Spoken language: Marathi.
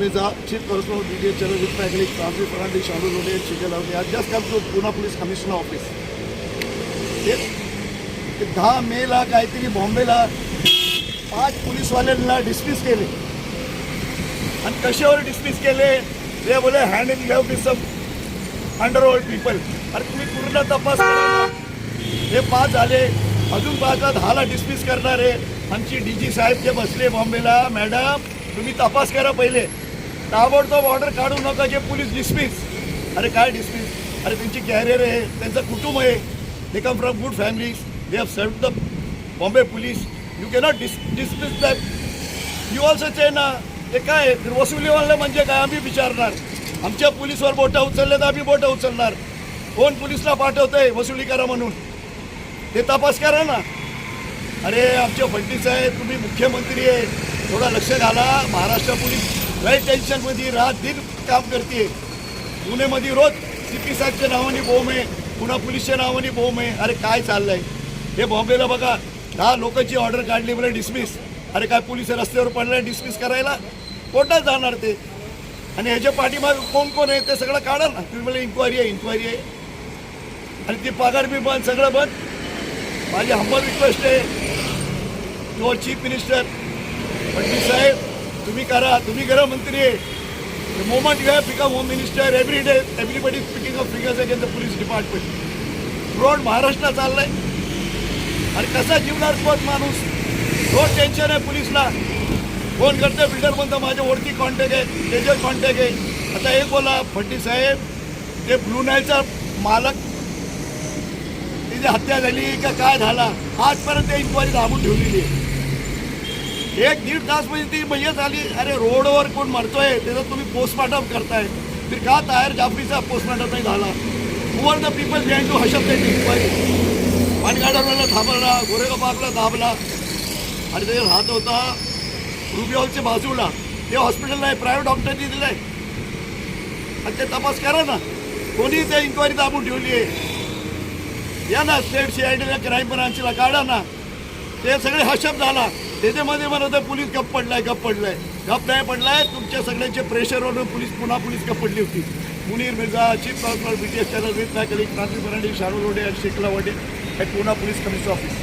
Mirza, chief Correspondent of the Channel with my colleague Francis Fernandez, Shalu Lode, and Shikha Lavde. I just police commissioner office दहा मेला काहीतरी बॉम्बेला पाच पोलीसवाल्यांना डिसमिस केले. आणि कशावर डिस्मिस केले? ते बोले hand in glove with some underworld people अरे तुम्ही पूर्ण तपास करा हे पाच झाले अजून पाचला दहाला डिसमिस करणार. आहे आमची डी जी साहेब जे बसले बॉम्बेला मॅडम तुम्ही तपास करा पहिले. ताबडतोब ऑर्डर काढू नका जे पोलीस डिस्मिस अरे काय डिस्मिस अरे त्यांची कॅरियर आहे त्यांचं कुटुंब आहे. They come from good families they have served the Bombay police you cannot dis dismiss that you also चे ना ते काय वसुलीवाला म्हणजे काय? आम्ही विचारणार. आमच्या पोलीसवर बोटं उचलले तर आम्ही बोटं उचलणार. कोण पोलीसला पाठवतंय? वसुली करा म्हणून. ते तपास करा ना. अरे आमचे फडणीस आहे तुम्ही मुख्यमंत्री आहे. थोडा लक्ष घाला. महाराष्ट्र पोलीस लय टेन्शनमध्ये रात दिन काम करते. पुणेमध्ये रोज सी साहेबच्या नावाने बोम आहे पुन्हा पोलीसच्या नावाने बोम आहे. अरे काय चाललंय? हे बॉम्बेला बघा दहा लोकांची ऑर्डर काढली बरं डिसमिस अरे काय पोलीस रस्त्यावर पडलाय डिसमिस करायला? कोर्टात जाणार ते? आणि ह्याच्या पाठीमागे कोण कोण आहे ते सगळं काढा ना. तुम्ही मला इन्क्वायरी आहे इन्क्वायरी आहे. आणि ती पगार बी बंद सगळं बंद. माझी हंबल रिक्वेस्ट आहे. To chief minister Pandit Saheb तुम्ही करा तुम्ही करा मंत्री The moment you have become home minister, every day everybody is speaking of figures against the police department. महाराष्ट्रात महाराष्ट्र चाललंय. आणि कसा जीवनार पद माणूस? रोज टेन्शन आहे पोलीसला फोन करते बिल्डर म्हणतो माझ्या ओळखी कॉन्टॅक्ट आहे त्याचे कॉन्टॅक्ट आहे. आता हे बोला फडणवीस साहेब ते ब्लू नाईलचा मालक. तिची हत्या झाली का काय झाला? आजपर्यंत इन्क्वायरी दाबून ठेवलेली आहे. एक दीड तास म्हणजे ती मयत आली अरे रोडवर कोण मरतोय त्याचं तुम्ही पोस्टमार्टम करताय. तर का तायर जाफरीचा पोस्टमार्टम नाही झाला? Were the people behind to hush up that inquiry पानगाडरला थांबवला गोरेगाव पार्कला थांबला. आणि ते राहत होता रुबी हॉलच्या बाजूला. ते हॉस्पिटल आहे प्रायव्हेट डॉक्टरनी आहे आणि ते तपास करा ना. कोणी त्या इन्क्वायरी दाबून ठेवली आहे. या ना स्टेट सी आय डीला क्राईम ब्रांचला काढा ना. ते सगळे हशप झाला. त्याच्यामध्ये म्हणत आहे पोलीस गप पडलाय गप पडलाय. गप नाही पडलाय तुमच्या सगळ्यांच्या प्रेशरवरून पोलीस पुन्हा पोलीस गप पडली होती. Munir Mirza chief constable B T S channel with ma'am Kranti Fernandes Shahrukh Rode आणि शेखला वाडे हे पुन्हा पोलीस कमिशनर ऑफिस